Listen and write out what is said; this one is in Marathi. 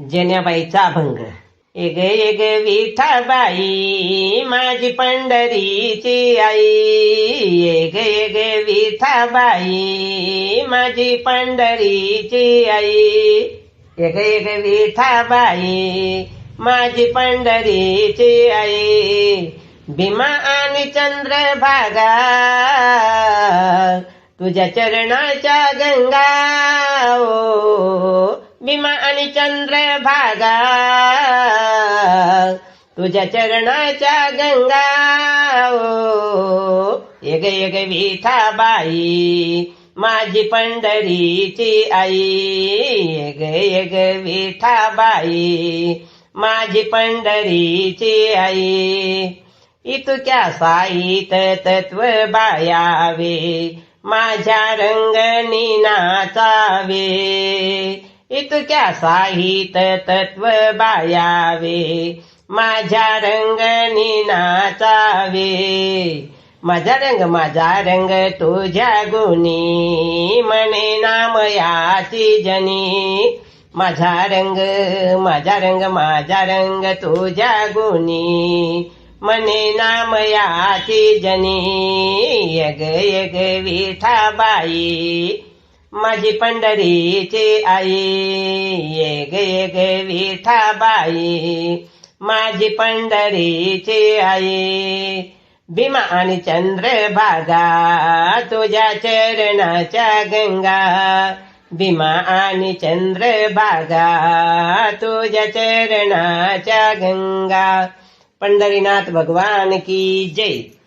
जन्याबाईचा अभंग. एग एग विठाबाई माझी पंढरीची आई. एग एग विठाबाई माझी पंढरीची आई. एग एग विठाबाई माझी पंढरीची आई. भीमा आणि चंद्रभागा तुझ्या चरणाच्या गंगा ओ. चंद्र भागा चंद्रभागा तुझ्या चरणाच्या गंगा ओ एक एक विठाबाई माझी पंढरीची आई एक एक विठाबाई माझी पंढरीची आई. इतक्या साईत तत्व बायावे माझ्या रंगणी नाचावे इतक्या साहित तत्व बायावे? माझ्या रंग नाचावे माझा रंग माझा रंग तुझ्या गुणी. म्हणे नामयाची जनी. माझा रंग माझा रंग माझा रंग तुझ्या गुणी. मने नामयाची जनी. यग यग विठाबाई माझी पंढरीचे आई गे येग विठाबाई माझी पंढरीचे आई भीमा आणि चंद्रभागा तुझ्या चरणाच्या गंगा. भीमा आणि चंद्रभागा तुझ्या चरणाच्या गंगा. पंढरीनाथ भगवान की जय.